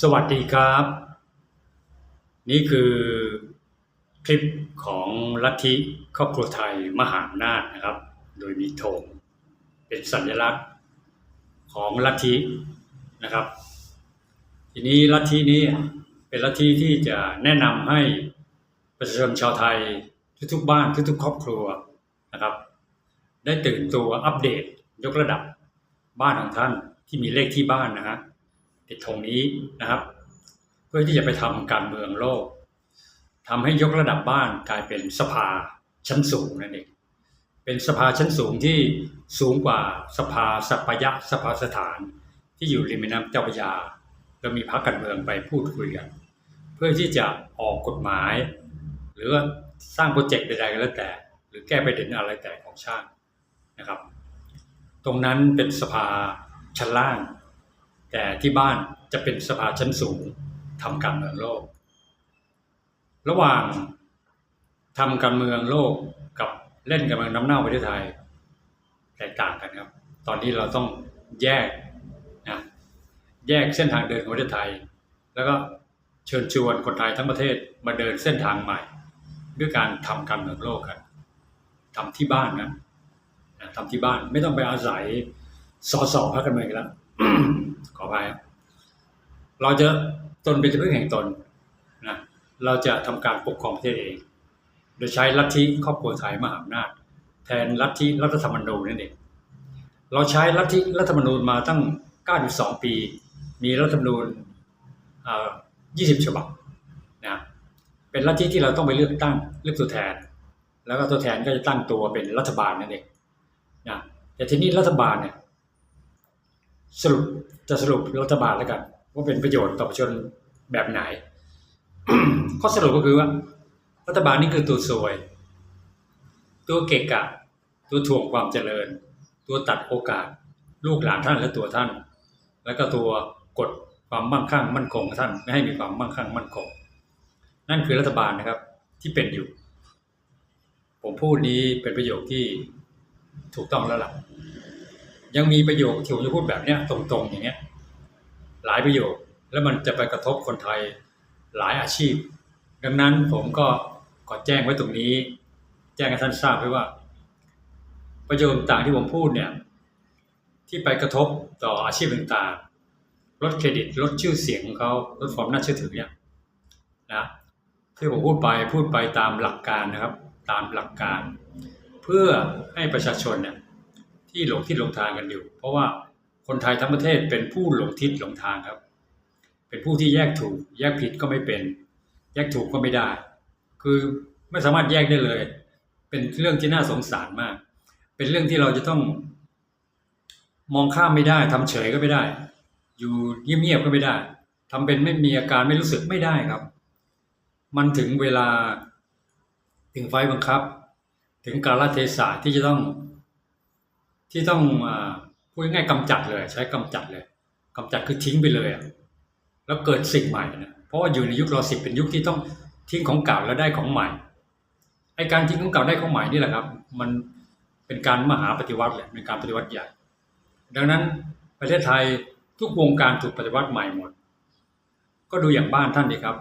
สวัสดีครับ นี่คือคลิปของลัทธิครอบครัวไทยมหาอำนาจนะครับ โดยมีธงเป็นสัญลักษณ์ของลัทธินะครับ ทีนี้ลัทธินี้เป็นลัทธิที่จะแนะนำให้ประชาชนชาวไทยทุกๆบ้านทุกๆ ครอบครัวนะครับ ได้ตื่นตัวอัปเดตยกระดับบ้านของท่านที่มีเลขที่บ้านนะฮะ ติดธงนี้นะครับ เพื่อที่จะไปทำการเมืองโลกทำให้ยกระดับบ้านกลายเป็นสภาชั้นสูงนั่นเองเป็นสภาชั้นสูงที่สูงกว่าสภาสัพยะสภาสถาน ที่อยู่ริมแม่น้ำเจ้าพระยาแล้วมีพรรคการเมืองไปพูดคุยกันเพื่อที่จะออกกฎหมาย หรือสร้างโปรเจกต์ใดๆก็แล้วแต่ หรือแก้ประเด็นอะไรแต่ของชาตินะครับ ตรงนั้นเป็นสภาชั้นล่าง แต่ที่บ้านจะเป็นสภาชั้นสูงทำการเมืองโลก ระหว่างทำการเมืองโลกกับเล่นการเมืองน้ำเน่าประเทศไทยแตกต่างกันครับ ตอนนี้เราต้องแยกนะแยกเส้นทางเดินของประเทศไทย แล้วก็เชิญชวนคนไทยทั้งประเทศมาเดินเส้นทางใหม่ ด้วยการทำการเมืองโลกกันทำที่บ้านนะทำที่บ้านไม่ต้องไปอาศัยสอสอพรรคการเมืองแล้ว ขออภัยเราจะตนเป็นที่พึ่งแห่งตนนะเราจะทำการปกครองประเทศเอง โดยใช้ลัทธิครอบครัวไทยมหาอำนาจ แทนลัทธิรัฐธรรมนูญนั่นเองเราใช้ลัทธิรัฐธรรมนูญมาตั้ง 92 ปี มีรัฐธรรมนูญอ่า20 ฉบับนะเป็นลัทธิที่เราต้องไปเลือกตั้งเลือกตัวแทน แล้วก็ตัวแทนก็จะตั้งตัวเป็นรัฐบาลนั่นเองนะแต่ทีนี้รัฐบาลเนี่ย สรุปจะสรุปรัฐบาลแล้วกัน ว่าเป็นประโยชน์ต่อประชาชนแบบไหน ข้อสรุปก็คือว่า รัฐบาลนี่คือตัวซวย ตัวเกะกะ ตัวถ่วงความเจริญ ตัวตัดโอกาส ลูกหลานท่านและตัวท่าน แล้วก็ตัวกดความมั่งคั่งมั่นคงของท่านไม่ให้มีความมั่งคั่งมั่นคง นั่นคือรัฐบาลนะครับที่เป็นอยู่ ผมพูดนี้เป็นประโยคที่ถูกต้องแล้วล่ะ ยังมีประโยคที่ผมจะพูดแบบเนี้ยตรงๆอย่างเงี้ยหลายประโยคแล้วมันจะไปกระทบคนไทยหลายอาชีพ ดังนั้นผมก็ขอแจ้งไว้ตรงนี้ แจ้งให้ท่านทราบไว้ว่า ประโยคต่างที่ผมพูดเนี่ยที่ไปกระทบต่ออาชีพต่างๆลดเครดิตลดชื่อเสียงของเขาลดความน่าเชื่อถือเนี่ยนะที่ผมพูดไปพูดไปตามหลักการนะครับ ตามหลักการ เพื่อให้ประชาชนเนี่ย ที่หลงทิศหลงทางกันอยู่ เพราะว่าคนไทยทั้งประเทศเป็นผู้หลงทิศหลงทางครับ เป็นผู้ที่แยกถูก แยกผิดก็ไม่เป็น แยกถูกก็ไม่ได้ คือไม่สามารถแยกได้เลย เป็นเรื่องที่น่าสงสารมาก เป็นเรื่องที่เราจะต้อง มองข้ามไม่ได้ทำเฉยก็ไม่ได้ อยู่เงียบๆก็ไม่ได้ทำเป็นไม่มีอาการไม่รู้สึกไม่ได้ครับ มันถึงเวลาถึงไฟบังคับ ถึงกาลเทศะที่จะต้อง ที่ต้องอพูดง่ายๆกำจัดเลย ใช้กำจัดเลยกำจัดคือทิ้งไปเลยแล้วเกิดสิ่งใหม่นะเพราะว่าอยู่ในยุครอสิบเป็นยุคที่ต้องทิ้งของเก่าแล้วได้ของใหม่ไอการทิ้งของเก่าได้ของใหม่นี่แหละครับ มันเป็นการมหาปฏิวัติเลยเป็นการปฏิวัติใหญ่ ดังนั้นประเทศไทยทุกวงการถูกปฏิวัติใหม่หมด ก็ดูอย่างบ้านท่านดีครับ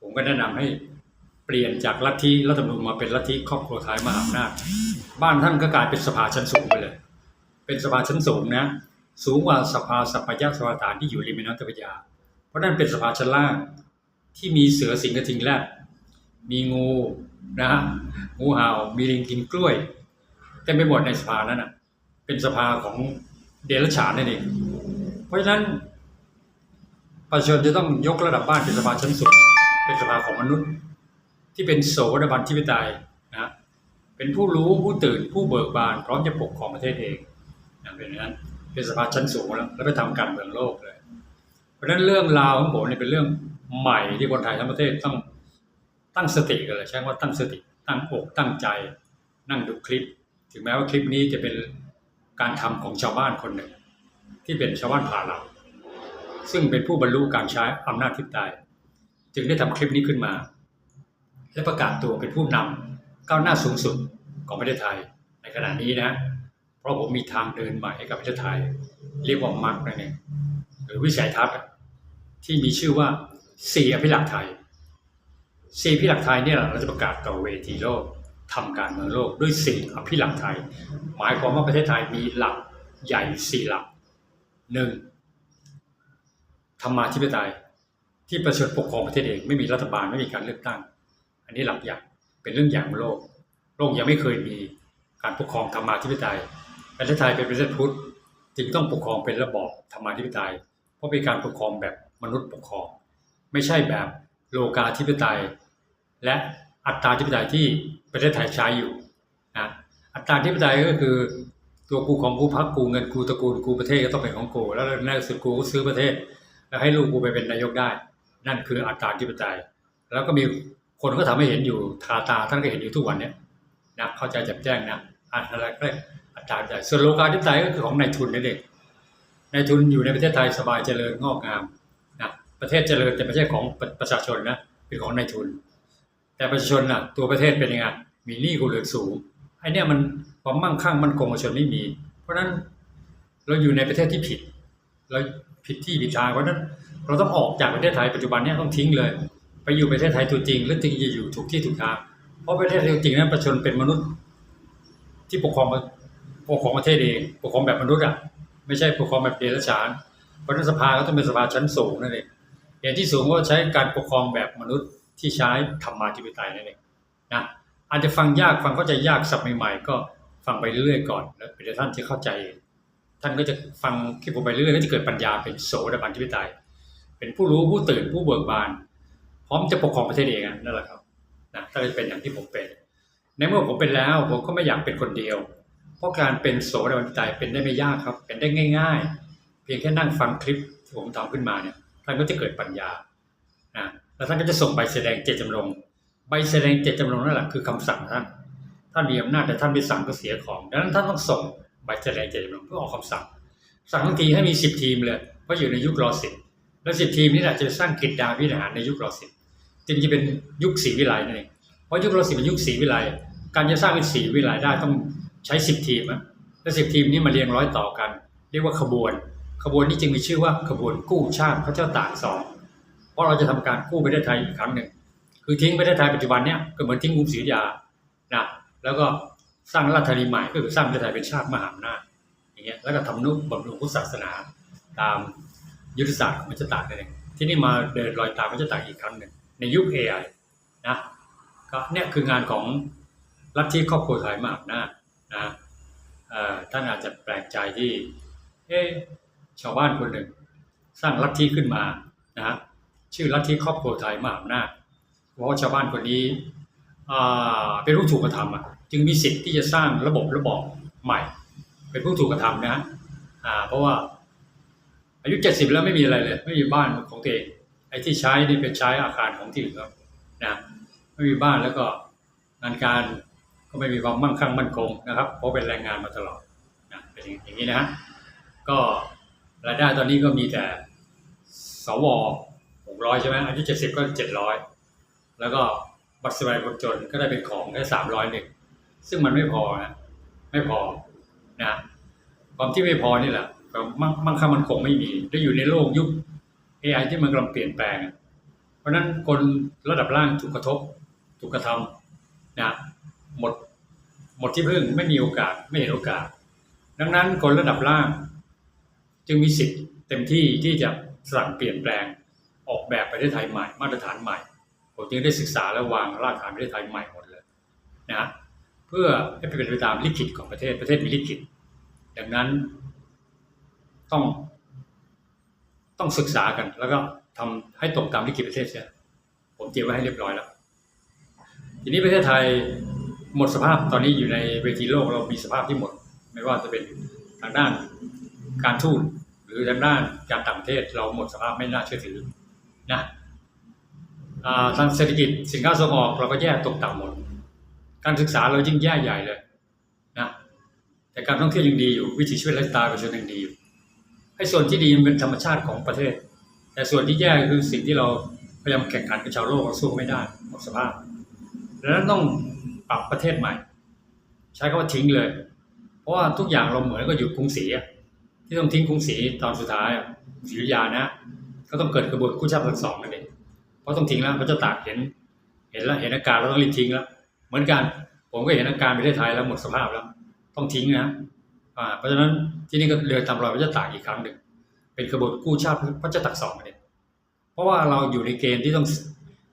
ผมก็แนะนำให้เปลี่ยนจากลัทธิรัฐธรรมนูญมาเป็นลัทธิครอบครัวไทยมหาอำนาจบ้านท่านก็กลายเป็นสภาชั้นสูงไปเลย เป็นสภาชั้นสูงนะสูงกว่าสภาสัพยะสภาฐานที่อยู่ริมแม่น้ำเจ้าพระยา เพราะนั่นเป็นสภาชั้นล่างที่มีเสือสิงห์กระทิงแรดมีงูนะฮะงูเห่ามีลิงกินกล้วยเต็มไปหมดในสภานั้นอะเป็นสภาของเดรัจฉานนั่นเองเพราะฉะนั้นประชาชนจะต้องยกระดับบ้านเป็นสภาชั้นสูงเป็นสภาของมนุษย์ ที่เป็นโสดาบันที่พิตายนะเป็นผู้รู้ผู้ตื่นผู้เบิกบานพร้อมจะปกครองประเทศเอง เป็นอย่างนั้นเป็นสภาชั้นสูงแล้วแล้วไปทำการเมืองโลกเลย เพราะฉะนั้นเรื่องราวของผมเนี่ยเป็นเรื่องใหม่ที่คนไทยทั้งประเทศต้องตั้งสติกันเลยใช้ว่าตั้งสติ ตั้งอกตั้งใจ นั่งดูคลิป ถึงแม้ว่าคลิปนี้จะเป็นการทำของชาวบ้านคนหนึ่ง ที่เป็นชาวบ้านผ่าเหล่าซึ่งเป็นผู้บรรลุการใช้อำนาจทิพย์ใต้จึงได้ทำคลิปนี้ขึ้นมา และประกาศตัวเป็นผู้นำก้าวหน้าสูงสุดของประเทศไทยในขณะนี้นะ เพราะผมมีทางเดินใหม่ให้กับประเทศไทย เรียกว่ามาร์กนั่นเองหรือวิสัยทัศน์ที่มีชื่อว่าสี่อภิลักษ์ไทยสี่อภิลักษ์ไทยเนี่ยเราจะประกาศต่อเวทีโลกทำการเมืองโลกด้วยสี่อภิลักษ์ไทย หมายความว่าประเทศไทยมีหลักใหญ่สี่หลักหนึ่งธรรมาธิปไตย ที่ประชาชนปกครองประเทศเองไม่มีรัฐบาลไม่มีการเลือกตั้ง อันนี้หลักใหญ่เป็นเรื่องใหญ่ของโลก โลกยังไม่เคยมีการปกครองธรรมาธิปไตย ประเทศไทยเป็นประเทศพุทธจึงต้องปกครองเป็นระบอบธรรมาธิปไตย เพราะเป็นการปกครองแบบมนุษย์ปกครอง ไม่ใช่แบบโลกาธิปไตย และอัตตาธิปไตยที่ประเทศไทยใช้อยู่นะอัตตาธิปไตยก็คือตัวกูของกูพักกูเงินกูตระกูลกูประเทศก็ต้องเป็นของกูแล้วในสุดกูก็ซื้อประเทศ แล้วให้ลูกกูไปเป็นนายกได้ นั่นคืออัตตาธิปไตย แล้วก็มีคนก็ทำให้เห็นอยู่ทาตาท่านก็เห็นอยู่ทุกวันเนี้ยนะเข้าใจแจ่มแจ้งนะอะไรก็ อัตตาธิปไตยส่วนโลกาธิปไตยก็คือของนายทุนนั่นเองนายทุนอยู่ในประเทศไทยสบายเจริญงอกงามนะประเทศเจริญแต่ไม่ใช่ของประชาชนนะเป็นของนายทุน แต่ประชาชนน่ะตัวประเทศเป็นยังไงมีหนี้กูเหลือสูงไอ้นี่มันความมั่งคั่งมั่นคงประชาชนไม่มี เพราะฉะนั้นเราอยู่ในประเทศที่ผิด เราผิดที่ผิดทางเพราะนั้นเราต้องออกจากประเทศไทยปัจจุบันนี้ต้องทิ้งเลย ไปอยู่ประเทศไทยตัวจริง แล้วจึงจะอยู่ถูกที่ถูกทางเพราะประเทศไทยจริงนั้นประชาชนเป็นมนุษย์ ที่ปกครอง ปกครองประเทศเองปกครองแบบมนุษย์อะไม่ใช่ปกครองแบบเดรัจฉานเพราะนั้นสภาก็ต้องเป็นสภาชั้นสูงนั่นเองอย่างที่สูงก็ใช้การปกครองแบบมนุษย์ที่ใช้ธรรมาธิปไตยนั่นเองนะอาจจะฟังยากฟังเข้าใจยากสับใหม่ๆก็ฟังไปเรื่อยๆก่อนแล้วเดี๋ยวท่านจะเข้าใจเองท่านก็จะฟังคลิปผมไปเรื่อยๆก็จะเกิดปัญญาเป็นโสดาบันทิปไตยเป็นผู้รู้ผู้ตื่นผู้เบิกบาน พร้อมจะปกครองประเทศเองนั่นแหละครับนะถ้าจะเป็นอย่างที่ผมเป็น ในเมื่อผมเป็นแล้วผมก็ไม่อยากเป็นคนเดียว เพราะการเป็นโสดาบันทิปไตยเป็นได้ไม่ยากครับ เป็นได้ง่าย ๆ เพียงแค่นั่งฟังคลิปที่ผมทำขึ้นมาเนี่ยท่านก็จะเกิดปัญญานะแล้วท่านก็จะส่งใบแสดงเจตจำนงใบแสดงเจตจำนงนั่นแหละคือคำสั่งท่านท่านมีอำนาจแต่ท่านไม่สั่งก็เสียของดังนั้นท่านต้องส่งใบแสดงเจตจำนงเพื่อออกคำสั่ง สั่งทั้งทีให้มีสิบทีมเลยเพราะอยู่ในยุครอสิบแล้วสิบทีมนี่แหละจะสร้างกิจดาวิหารในยุครอสิบจึงจะเป็นยุคสีวิไลนั่นเองเพราะยุครอสิบเป็นยุคสีวิไลการจะสร้างเป็นสีวิไลได้ต้อง ใช้สิบทีมอะแล้วสิบทีมนี้มาเรียงร้อยต่อกัน เรียกว่าขบวน ขบวนนี้จึงมีชื่อว่าขบวนกู้ชาติพระเจ้าตากสองเพราะเราจะทำการกู้ประเทศไทยอีกครั้งหนึ่ง คือทิ้งประเทศไทยปัจจุบันเนี้ยก็เหมือนทิ้งกรุงศรีอยุธยานะแล้วก็สร้างราชธานีใหม่ก็คือสร้างประเทศไทยเป็นชาติมหาอำนาจอย่างเงี้ยแล้วก็ทำนุบำรุงพุทธศาสนาตามยุทธศาสตร์ของพระเจ้าตากนั่นเองที่นี่มาเดินรอยตามพระเจ้าตากอีกครั้งหนึ่งในยุค AI นะก็เนี่ยคืองานของลัทธิครอบครัวไทยมหาอำนาจ นะท่านอาจจะแปลกใจที่เอ๊ชาวบ้านคนหนึ่ง สร้างลัทธิขึ้นมานะฮะชื่อลัทธิครอบครัวไทยมหาอำนาจเพราะว่าชาวบ้านคนนี้เป็นผู้ถูกกระทำจึงมีสิทธิ์ที่จะสร้างระบบระบอบใหม่ เป็นผู้ถูกกระทำนะอ่าเพราะว่าอายุเจ็ดสิบแล้วไม่มีอะไรเลย ไม่มีบ้านของตัวเองไอ้ที่ใช้นี่เป็นใช้อาคารของที่อื่นครับนะไม่มีบ้านแล้วก็งานการ ก็ไม่มีความมั่งคั่งมั่นคงนะครับ เพราะเป็นแรงงานมาตลอดนะเป็นอย่างนี้นะฮะก็รายได้ตอนนี้ก็มีแต่สวหกร้อยใช่ไหมอายุเจ็ดสิบก็เจ็ดร้อยแล้วก็บัตรสวัสดิคนจนก็ได้เป็นของแค่สามร้อยหนึ่งซึ่งมันไม่พอนะไม่พอนะความที่ไม่พอนี่แหละความมั่งมั่งคั่งมันคงไม่มีได้อยู่ในโลกยุค AI ที่มันกำลังเปลี่ยนแปลง เพราะฉะนั้นคนระดับล่างถูกกระทบถูกกระทำนะ หมด หมดที่พึ่งไม่มีโอกาสไม่เห็นโอกาส ดังนั้นคนระดับล่าง จึงมีสิทธิ์เต็มที่ที่จะสั่งเปลี่ยนแปลงออกแบบประเทศไทยใหม่ มาตรฐานใหม่ผมจึงได้ศึกษาและวางรากฐานประเทศไทยใหม่หมดเลยนะเพื่อให้เป็นไปตามลิขิตของประเทศประเทศมีลิขิต ดังนั้นต้อง ต้องศึกษากัน แล้วก็ทำให้ตรงตามลิขิตประเทศเสียผมเตรียมไว้ให้เรียบร้อยแล้ว ทีนี้ประเทศไทย หมดสภาพตอนนี้อยู่ในเวทีโลกเรามีสภาพที่หมด ไม่ว่าจะเป็นทางด้านการทูตหรือทางด้านการต่างประเทศเราหมดสภาพไม่น่าเชื่อถือนะทางเศรษฐกิจสินค้าส่งออกเราก็แย่ตกต่ำหมด การศึกษาเรายิ่งแย่ใหญ่เลยนะแต่การท่องเที่ยวยังดีอยู่วิถีชีวิตไลฟ์สไตล์ประชาชนยังดีอยู่ไอ้ส่วนที่ดีมันเป็นธรรมชาติของประเทศ แต่ส่วนที่แย่คือสิ่งที่เราพยายามแข่งขันกับชาวโลกเราสู้ไม่ได้หมดสภาพดังนั้นต้อง ปรับประเทศใหม่ ใช้คำว่าทิ้งเลย เพราะว่าทุกอย่างเราเหมือนก็อยู่กรุงศรีที่ต้องทิ้งกรุงศรีตอนสุดท้ายอะศรีอยุธยานะ ก็ต้องเกิดกระบวนกู้ชาติทั้งสองนั่นเองเพราะต้องทิ้งแล้วพระเจ้าตากเห็น เห็นแล้วเห็นอาการแล้วต้องรีบทิ้งแล้ว เหมือนกันผมก็เห็นอาการประเทศไทยแล้วหมดสภาพแล้ว ต้องทิ้งนะอ่าเพราะฉะนั้นที่นี่ก็เรือตามรอยพระเจ้าตากอีกครั้งหนึ่งเป็นกระบวนกู้ชาติพระเจ้าตากสองนั่นเองเพราะว่าเราอยู่ในเกณฑ์ที่ต้อง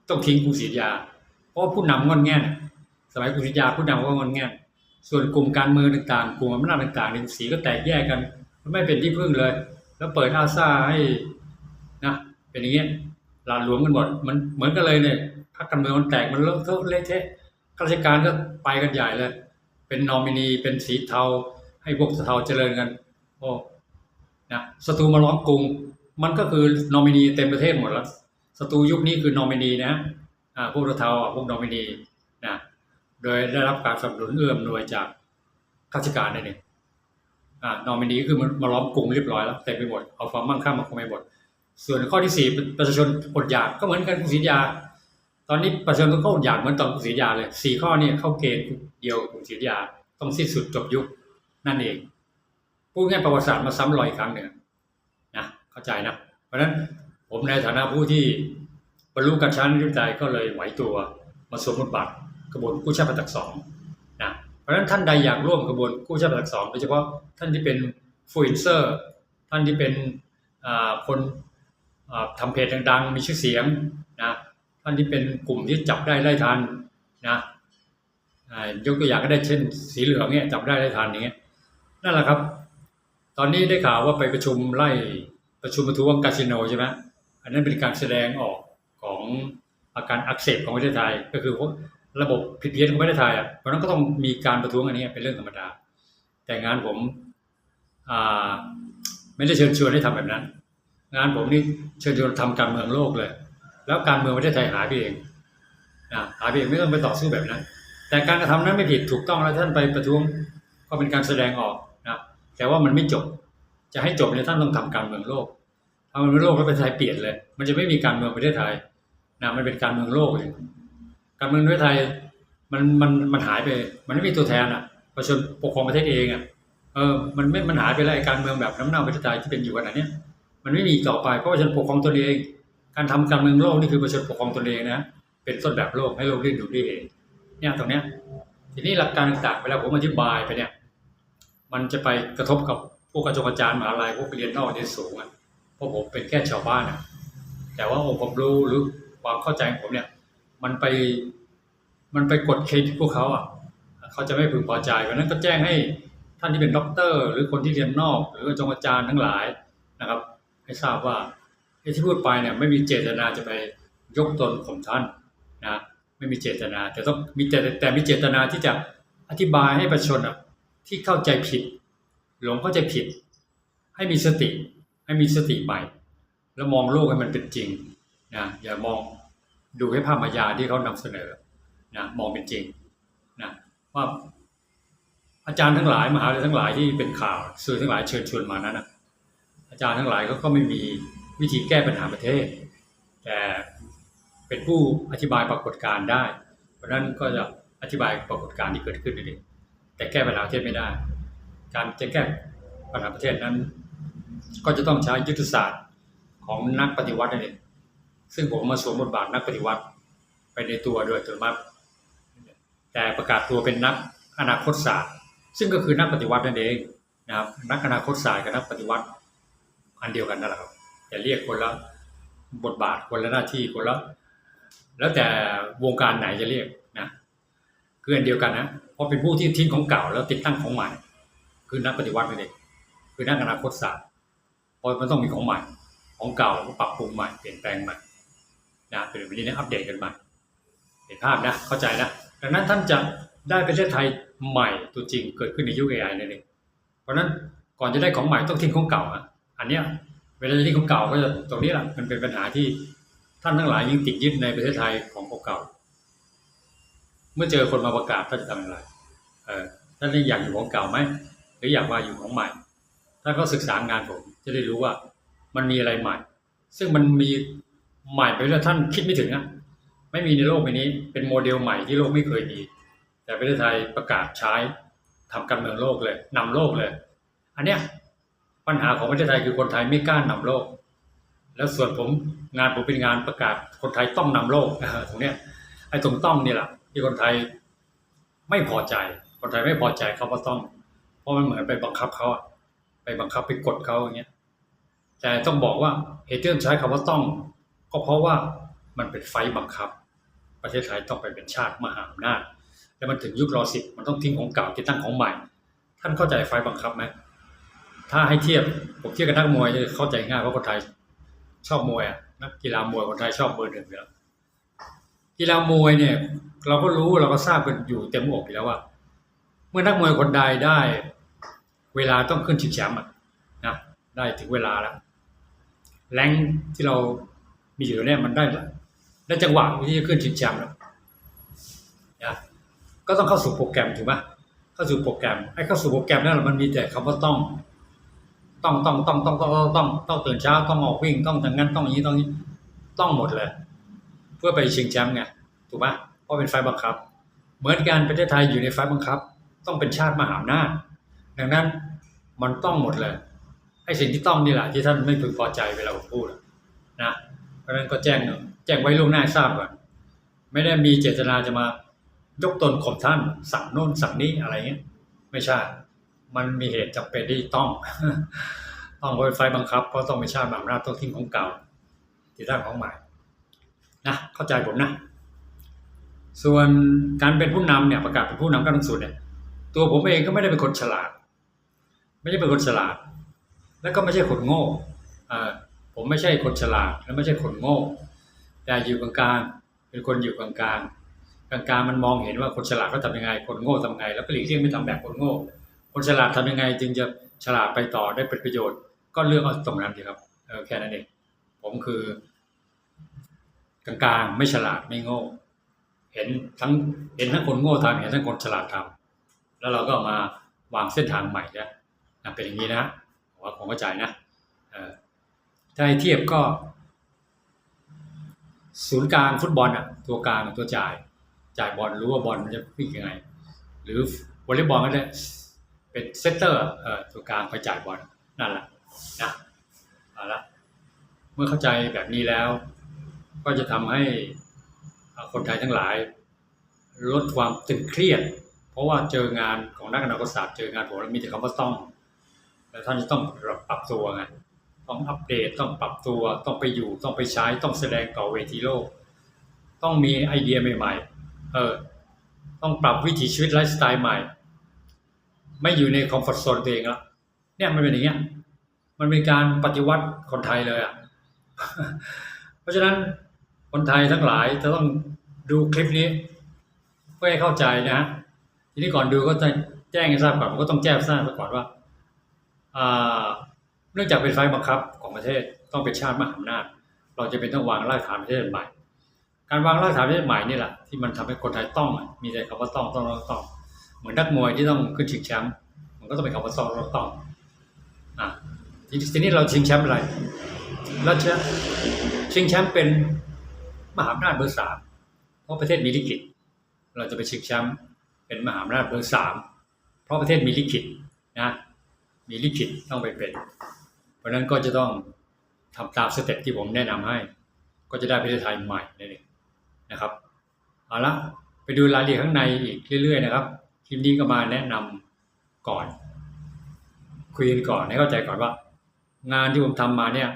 ต้องทิ้งกรุงศรีอยุธยา เพราะผู้นำงอนแง่น สมัยกรุงศรีอยุธยาผู้นำก็งอนแง่ส่วนกลุ่มการเมืองต่างๆ กลุ่มอำนาจต่างๆในสีก็แตกแยกกัน ไม่เป็นที่พึ่งเลย แล้วเปิดอาซาให้นะเป็นอย่างเงี้ยหลานหลวมกันหมดมันเหมือนกันเลยเนี่ยพรรคการเมืองมันแตกมันเลอะเทอะเละเทะข้าราชการก็ไปกันใหญ่เลย เป็นนอมินีเป็นสีเทา ให้พวกเทาเจริญกัน โอ้นะศัตรูมาล้อมกรุง มันก็คือนอมินีเต็มประเทศหมดแล้วศัตรูยุคนี้คือนอมินีนะอ่าพวกเทาพวกนอมินี โดยได้รับการสนับสนุนเอื้อมหน่วยจากข้าราชการนั่นเองอ่านอมินีก็คือมันมาล้อมกรุงเรียบร้อยแล้วเต็มไปหมดเอาความมั่งคั่งมาคุมไปหมดส่วนข้อที่สี่ประชาชนอดอยากก็เหมือนกันกรุงศรียยา ตอนนี้ประชาชนต้อดอยากเหมือนตอนกรุงศรียยาเลยสี่ข้อนี้เข้าเกณฑ์เดียวกับกรุงศรียยาต้องสิ้นสุดจบยุคนั่นเองพูดง่ายประวัติศาสตร์มาซ้ำรอยอีกครั้งหนึ่งนะเข้าใจนะ เพราะฉะนั้นผมในฐานะผู้ที่บรรลุการชั้นนิจายก็เลยไหวตัวมาสวมบทบาท กระบวนกู้ชาติประจักษ์สองนะเพราะฉะนั้นท่านใดอยากร่วมกระบวนกู้ชาติประจักษ์สองโดยเฉพาะท่านที่เป็นฟูอินเซอร์ท่านที่เป็นคนอ่าทำเพจดังๆ มีชื่อเสียงนะท่านที่เป็นกลุ่มที่จับได้ไล่ทันนะยกตัวอย่างก็ได้เช่น สีเหลืองเนี่ยจับได้ไล่ทันอย่างเงี้ยนั่นแหละครับ ตอนนี้ได้ข่าวว่าไปประชุมไล่ประชุมประท้วงคาสิโนใช่ไหมอันนั้นเป็นการแสดงออกของอาการอักเสบของประเทศไทยก็คือ ระบบผิดเพี้ยนของประเทศไทยอะเพราะนั้นก็ต้องมีการประท้วงอันนี้เป็นเรื่องธรรมดา แต่งานผมอ่าไม่ได้เชิญชวนให้ทำแบบนั้น งานผมนี่เชิญชวนทำการเมืองโลกเลย แล้วการเมืองประเทศไทยหายไปเองนะหายไปเองไม่ต้องไปต่อสู้แบบนั้น แต่การกระทำนั้นไม่ผิดถูกต้องแล้วท่านไปประท้วงก็เป็นการแสดงออกนะแต่ว่ามันไม่จบ จะให้จบเนี่ยท่านต้องทำการเมืองโลกทำการเมืองโลกแล้วประเทศไทยเปลี่ยนเลย มันจะไม่มีการเมืองประเทศไทยนะมันเป็นการเมืองโลกเลย การเมืองประเทศไทยมันมันมันหายไป มันไม่มีตัวแทนอะประชาชนปกครองประเทศเองอะเออมันไม่มันหายไปแล้วไอ้การเมืองแบบน้ำเน่าประเทศไทยที่เป็นอยู่ขณะเนี้มันไม่มีต่อไปเพราะประชาชนปกครองตนเอง การทำการเมืองโลกนี่คือประชาชนปกครองตนเองนะเป็นต้นแบบโลกให้โลกเรียนรู้ได้เองเนี่ยตรงเนี้ยทีนี้หลักการต่างๆเวลาผมอธิบายไปเนี่ย มันจะไปกระทบกับพวกอาจารย์อาจารย์มหาลัยพวกเรียนนอกเรียนสูงอะเพราะผมเป็นแค่ชาวบ้านอะแต่ว่าองค์ความรู้หรือความเข้าใจของผมเนี่ย มันไปมันไปกดเครดิตพวกเขาอะเขาจะไม่พึงพอใจเพราะนั้นก็แจ้งให้ท่านที่เป็นด็อกเตอร์ หรือคนที่เรียนนอก หรืออาจารย์อาจารย์ทั้งหลายนะครับ ให้ทราบว่าไอ้ที่พูดไปเนี่ยไม่มีเจตนาจะไปยกตนข่มท่านนะไม่มีเจตนา แต่ต้องมีแต่แต่มีเจตนาที่จะอธิบายให้ประชาชนอะที่เข้าใจผิด หลงเข้าใจผิด ให้มีสติ ให้มีสติใหม่ แล้วมองโลกให้มันเป็นจริงนะอย่ามอง ดูให้ภาพมายาที่เขานำเสนอนะมองเป็นจริงนะว่าอาจารย์ทั้งหลายมหาลัยทั้งหลายที่เป็นข่าวสื่อทั้งหลายเชิญชวนมานั้นนะอาจารย์ทั้งหลายเขาก็ไม่มีวิธีแก้ปัญหาประเทศ แต่เป็นผู้อธิบายปรากฏการณ์ได้ เพราะฉะนั้นก็จะอธิบายปรากฏการณ์ที่เกิดขึ้นนั่นเองแต่แก้ปัญหาประเทศไม่ได้ การจะแก้ปัญหาประเทศนั้น ก็จะต้องใช้ยุทธศาสตร์ของนักปฏิวัตินั่นเอง ซึ่งผมมาสวมบทบาทนักปฏิวัติไปในตัวโดยอัตโนมัติแต่ประกาศตัวเป็นนักอนาคตศาสตร์ ซึ่งก็คือนักปฏิวัตินั่นเองนะครับนักอนาคตศาสตร์กับนักปฏิวัติอันเดียวกันนั่นแหละครับแต่เรียกคนละบทบาทคนละหน้าที่คนละแล้วแต่วงการไหนจะเรียกนะคืออันเดียวกันนะเพราะเป็นผู้ที่ทิ้งของเก่าแล้วติดตั้งของใหม่ คือนักปฏิวัตินั่นเองคือนักอนาคตศาสตร์เพราะมันต้องมีของใหม่ของเก่าก็ปรับปรุงใหม่เปลี่ยนแปลงใหม่ นะเป็นแบบนี้นะอัปเดตกันใหม่เห็นภาพนะเข้าใจนะดังนั้นท่านจะได้ประเทศไทยใหม่ตัวจริงเกิดขึ้นในยุค AI นั่นเองเพราะนั้นก่อนจะได้ของใหม่ต้องทิ้งของเก่าอะอันเนี้ยเวลาทิ้งของเก่าก็จะตรงนี้แหละมันเป็นปัญหาที่ท่านทั้งหลายยังติดยึดในประเทศไทยของเก่าเมื่อเจอคนมาประกาศท่านจะทำอย่างไรเออท่านอยากอยู่ของเก่าไหมหรืออยากมาอยู่ของใหม่ ท่านก็ศึกษางานผมจะได้รู้ว่ามันมีอะไรใหม่ ซึ่งมันมี ใหม่ไปแล้วท่านคิดไม่ถึงอะไม่มีในโลกใบนี้ เป็นโมเดลใหม่ที่โลกไม่เคยมี แต่ประเทศไทยประกาศใช้ทำการเมืองโลกเลยนำโลกเลย อันเนี้ยปัญหาของประเทศไทยคือคนไทยไม่กล้านำโลก แล้วส่วนผมงานผมเป็นงานประกาศคนไทยต้องนำโลกตรงเนี้ยไอ้ตรงต้องนี่แหละที่คนไทยไม่พอใจ คนไทยไม่พอใจเขาก็ต้อง เพราะมันเหมือนไปบังคับเขาไปบังคับไปกดเขาอย่างเงี้ยแต่ต้องบอกว่าเหตุที่ต้องใช้คำว่าต้อง ก็เพราะว่ามันเป็นไฟบังคับ ประเทศไทยต้องไปเป็นชาติมหาอำนาจแล้วมันถึงยุครอสิบมันต้องทิ้งของเก่าที่ตั้งของใหม่ ท่านเข้าใจไฟบังคับไหมถ้าให้เทียบผมเทียบกับนักมวยจะเข้าใจง่ายเพราะคนไทยชอบมวยอะนักกีฬามวยคนไทยชอบเบอร์หนึ่งอยู่แล้วกีฬามวยเนี่ย เราก็รู้เราก็ทราบกันอยู่เต็มอกอยู่แล้วว่า เมื่อนักมวยคนใดได้ เวลาต้องขึ้นชิงแชมป์อะนะได้ถึงเวลาแล้วแรงที่เรา มีอยู่เนี่ยมันได้ได้จังหวะที่จะขึ้นชิงแชมป์แล้วนะก็ต้องเข้าสู่โปรแกรมถูกไหมเข้าสู่โปรแกรมไอ้เข้าสู่โปรแกรมนั่นมันมีแต่คำว่าต้อง ต้องต้องต้องต้องต้องต้อง ต้องตื่นเช้าต้องออกวิ่งต้องทางนั้นต้องงนี้ต้องนี้ต้องหมดเลย เพื่อไปชิงแชมป์ไงถูกไหมเพราะเป็นไฟบังคับ เหมือนกันประเทศไทยอยู่ในไฟบังคับ ต้องเป็นชาติมหาอำนาจดังนั้นมันต้องหมดเลยไอ้สิ่งที่ต้องนี่แหละที่ท่านไม่พึงพอใจเวลาผมพูดนะ ราะฉะนั้นก็แจ้งแจ้งไว้ล่วงหน้าทราบก่อนไม่ได้มีเจตนาจะมายกตนข่มท่าน สั่งโน่นสั่งนี้อะไรเงี้ยไม่ใช่ มันมีเหตุจำเป็นที่ต้อง ต้องไฟไฟบังคับเพราะต้องไม่ชาติบางราต้องทิ้งของเก่าที่ตั้งของใหม่นะเข้าใจผมนะส่วนการเป็นผู้นำเนี่ยประกาศเป็นผู้นำการลงทุนเนี่ยตัวผมเองก็ไม่ได้เป็นคนฉลาด ไม่ได้เป็นคนฉลาด แล้วก็ไม่ใช่คนโง่อ่า ผมไม่ใช่คนฉลาดและไม่ใช่คนโง่ แต่อยู่กลางๆเป็นคนอยู่กลางๆกลางๆมันมองเห็นว่าคนฉลาดเขาทำยังไง คนโง่ทำไง แล้วก็หลีกเลี่ยงไม่ทำแบบคนโง่ คนฉลาดทำยังไง จึงจะฉลาดไปต่อได้เป็นประโยชน์ ก็เลือกเอาตรงนั้นดีครับเออแค่นั้นเองผมคือกลางๆไม่ฉลาดไม่โง่ เห็นทั้งเห็นทั้งคนโง่ทำเห็นทั้งคนฉลาดทำแล้วเราก็มาวางเส้นทางใหม่นะเป็นอย่างนี้นะผมว่าผมเข้าใจนะ ถ้าให้เทียบก็ ศูนย์กลางฟุตบอลอะ ตัวกลางตัวจ่าย จ่ายบอลรู้ว่าบอลมันจะวิ่งยังไง หรือวอลเลย์บอลก็ได้เป็นเซตเตอร์เอ่อตัวกลางไปจ่ายบอลนั่นแหละนะเอาละเมื่อเข้าใจแบบนี้แล้ว ก็จะทำให้คนไทยทั้งหลาย ลดความตึงเครียด เพราะว่าเจองานของนักอนาคตศาสตร์เจองานผมแล้วมีแต่คำว่าต้อง แล้วท่านจะต้องปรับตัวไง ต้องอัปเดตต้องปรับตัวต้องไปอยู่ต้องไปใช้ต้องแสดงต่อเวทีโลก ต้องมีไอเดียใหม่ๆเออต้องปรับวิถีชีวิตไลฟ์สไตล์ใหม่ ไม่อยู่ในคอมฟอร์ทโซนตัวเองแล้วเนี่ยมันเป็นอย่างเงี้ยมันเป็นการปฏิวัติคนไทยเลยอะเพราะฉะนั้นคนไทยทั้งหลายจะต้องดูคลิปนี้เพื่อให้เข้าใจนะฮะทีนี้ก่อนดูก็จะแจ้งให้ทราบก่อนก็ต้องแจ้งให้ทราบก่อนว่าอ่า นื่องจากเป็นไฟบังคับของประเทศต้องเป็นชาติมหาอำนาจ เราจะเป็นต้องวางรากฐานประเทศใหม่ การวางรากฐานประเทศใหม่นี่แหละที่มันทำให้คนไทยต้องมีแต่คำว่าต้องต้องต้องต้อง เหมือนนักมวยที่ต้องขึ้นชิงแชมป์มันก็ต้องเป็นคำว่าต้องต้องต้องอะทีนี้เราชิงแชมป์อะไรเราจะชิงแชมป์เป็นมหาอำนาจเบอร์สามเพราะประเทศมีลิขิตเราจะไปชิงแชมป์เป็นมหาอำนาจเบอร์สามเพราะประเทศมีลิขิตนะมีลิขิตต้องไปเป็น ราะฉะนั้นก็จะต้องทำตามสเต็ปที่ผมแนะนำให้ ก็จะได้ประเทศไทยใหม่นั่นเองนะครับเอาละไปดูรายละเอียดข้างในอีกเรื่อยๆนะครับคลิปนี้ก็มาแนะนำก่อน คุยกันก่อนให้เข้าใจก่อนว่า งานที่ผมทำมาเนี่ย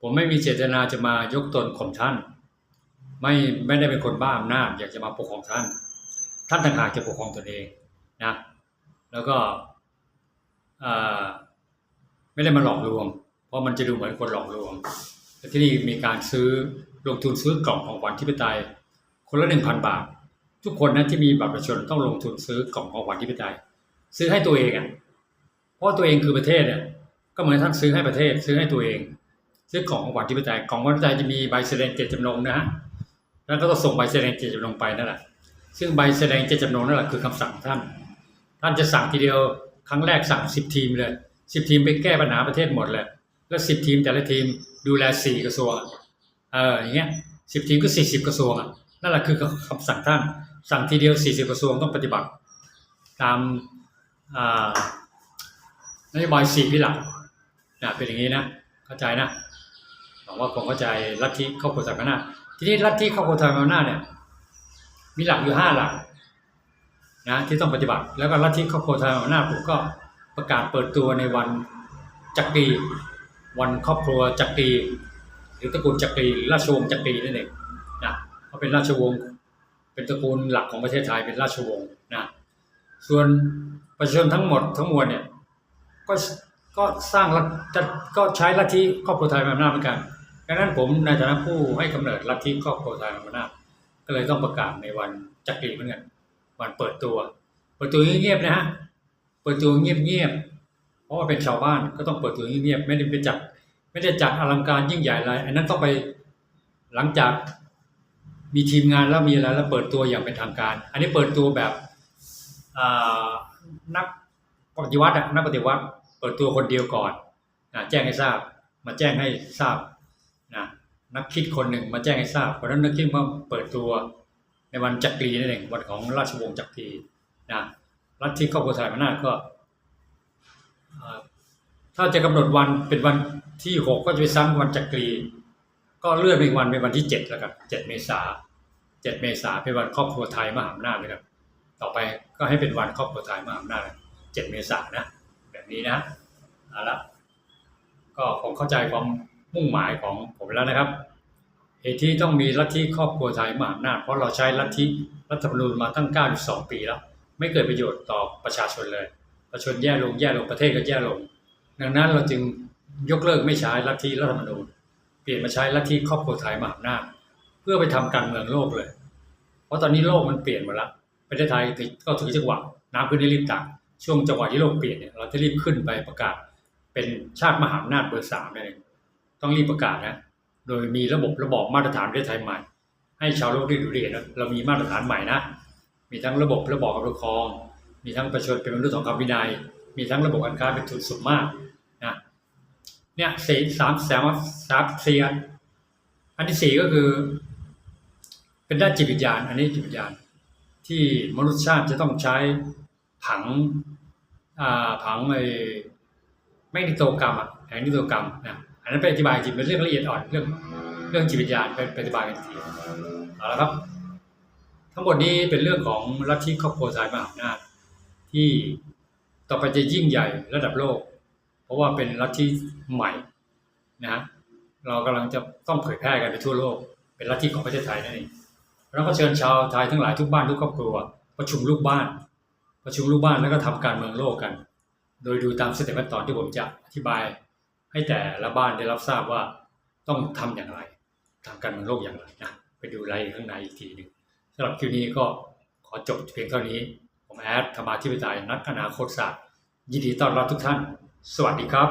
ผมไม่มีเจตนาจะมายกตนข่มท่าน ไม่ไม่ได้เป็นคนบ้าอำนาจอยากจะมาปกครองท่าน ท่านต่างหากจะปกครองตนเองนะแล้วก็อ่า ไม่ได้มาหลอกลวง เพราะมันจะดูเหมือนคนหลอกลวงแต่ที่นี่มีการซื้อลงทุนซื้อกล่องของขวัญที่ปไตย คนละหนึ่งพันบาท ทุกคนนะที่มีบัตรประชาชนต้องลงทุนซื้อกล่องของขวัญที่ปไตย ซื้อให้ตัวเองอะเพราะตัวเองคือประเทศเนี่ยก็เหมือนท่านซื้อให้ประเทศ ซื้อให้ตัวเอง ซื้อกล่องของขวัญที่ปไตยของขวัญที่ปไตยจะมีใบแสดงเจตจำนงนะฮะแล้วก็ต้องส่งใบแสดงเจตจำนงไปนั่นแหละซึ่งใบแสดงเจตจำนงนั่นแหละคือคำสั่งท่าน ท่านจะสั่งทีเดียวครั้งแรกสั่งสิบทีมเลย สิบทีมไปแก้ปัญหาประเทศหมดเลยแล้วสิบทีมแต่ละทีมดูแลสี่กระทรวงเอออย่างเงี้ยสิบทีมก็สี่สิบกระทรวงอะนั่นแหละคือคำสั่งท่าน สั่งทีเดียวสี่สิบกระทรวงต้องปฏิบัติ ตามนโยบายสี่พิหลักนะเป็นอย่างนี้นะเข้าใจนะหวังว่าคงเข้าใจลัทธิครอบครัวไทยมนาทีนี้ลัทธิครอบครัวไทยมนาเนี่ยมีหลักอยู่ห้าหลักนะที่ต้องปฏิบัติ แล้วก็ลัทธิครอบครัวไทยมนาผมก็ ประกาศเปิดตัวในวันจักรีวันครอบครัวจักรีหรือตระกูลจักรีหรือราชวงศ์จักรีนั่นเองนะเขาเป็นราชวงศ์เป็นตระกูลหลักของประเทศไทยเป็นราชวงศ์นะส่วนประชาชนทั้งหมดทั้งมวลเนี่ยก็ก็สร้างลัทจะก็ใช้ลัทธิครอบครัวไทยมาอำนาจเหมือนกันดังนั้นผมในฐานะผู้ให้กำเนิดลัทธิครอบครัวไทยมาอำนาจก็เลยต้องประกาศในวันจักรีเหมือนกันวันเปิดตัว เปิดตัวเงียบๆนะฮะ ปิดตัวเงียบๆ เพราะว่าเป็นชาวบ้านก็ต้องเปิดตัวเงียบๆ ไม่ได้ไปจัด ไม่ได้จัดอลังการยิ่งใหญ่อะไร อันนั้นต้องไปหลังจากมีทีมงานแล้วมีอะไรแล้วเปิดตัวอย่างเป็นทางการ อันนี้เปิดตัวแบบนักปฏิวัตินักปฏิวัติ เปิดตัวคนเดียวก่อนนะแจ้งให้ทราบ มาแจ้งให้ทราบนะนักคิดคนหนึ่งมาแจ้งให้ทราบ เพราะฉะนั้นนักคิดมาเปิดตัวในวันจักรีนั่นเองวันของราชวงศ์จักรีนะ รัฐที่ครอบครัวไทยมานาก็ถ้าจะกำหนดวันเป็นวันที่หกก็จะไปซ้ำวันจักรี ก็เลื่อนไปวันเป็นวันที่เจ็ดแล้วกันเจ็ดเมษาเจ็ดเมษาเป็นวันครอบครัวไทยมหาอำนาจเลยครับต่อไปก็ให้เป็นวันครอบครัวไทยมหาอำนาจเจ็ดเมษานนะแบบนี้นะเอาละก็ผมเข้าใจความมุ่งหมายของผมแล้วนะครับเหตุที่ต้องมีลัทธิครอบครัวไทยมหาอำนาจเพราะเราใช้ลัทธิรัฐธรรมนูญมาตั้ง 92 ปีแล้ว ไม่เกิดประโยชน์ต่อประชาชนเลย ประชาชนแย่ลงแย่ลงประเทศก็แย่ลง ดังนั้นเราจึงยกเลิกไม่ใช้ลัทธิรัฐธรรมนูญเปลี่ยนมาใช้ลัทธิครอบครัวไทยมหาอำนาจเพื่อไปทำการเมืองโลกเลย เพราะตอนนี้โลกมันเปลี่ยนหมดล้วประเทศไทยก็ถือจังหวะน้ำขึ้นได้รีบตักช่วงจังหวะที่โลกเปลี่ยนเนี่ยเราจะรีบขึ้นไปประกาศ เป็นชาติมหาอำนาจเบอร์สามนั่นเองต้องรีบประกาศนะ โดยมีระบบระบอบมาตรฐานประเทศไทยใหม่ ให้ชาวโลกได้ดูดีนะเรามีมาตรฐานใหม่นะ มีทั้งระบบระบอบการปกครอง มีทั้งประชาชนเป็นมนุษย์ของคำวินัย มีทั้งระบบการค้าเป็นทุนสูงมากนะเนี่ยสี่สามแสนสามสี่อันอันที่สี่ก็คือ เป็นด้านจิตวิญญาณ อันนี้จิตวิญญาณ ที่มนุษยชาติจะต้องใช้ผังอ่าผังไอ้ไม่นิโตกรรมอะแผงนิโตกรรมนะอันนั้นไปอธิบายจริงเป็นเรื่องละเอียดอ่อนเรื่องเรื่องจิตวิญญาณไปอธิบายกันทีเอาละครับ ทั้งหมดนี้เป็นเรื่องของลัทธิครอบครัวสายมหาอำนาจที่ต่อไปจะยิ่งใหญ่ระดับโลก เพราะว่าเป็นลัทธิใหม่นะฮะเรากำลังจะต้องเผยแพร่กันไปทั่วโลก เป็นลัทธิของประเทศไทยนั่นเองเราก็เชิญชาวไทยทั้งหลายทุกบ้านทุกครอบครัว ประชุมลูกบ้าน ประชุมลูกบ้านแล้วก็ทำการเมืองโลกกัน โดยดูตามสเต็ปขั้นตอนที่ผมจะอธิบาย ให้แต่ละบ้านได้รับทราบว่าต้องทำอย่างไรทำการเมืองโลกอย่างไรนะไปดูรายละเอียดข้างในอีกทีหนึ่ง สำหรับคลิปนี้ก็ขอจบเพียงเท่านี้ ผมแอดธรรมาธิปไตยนักอนาคตศาสตร์ยินดีต้อนรับทุกท่าน สวัสดีครับ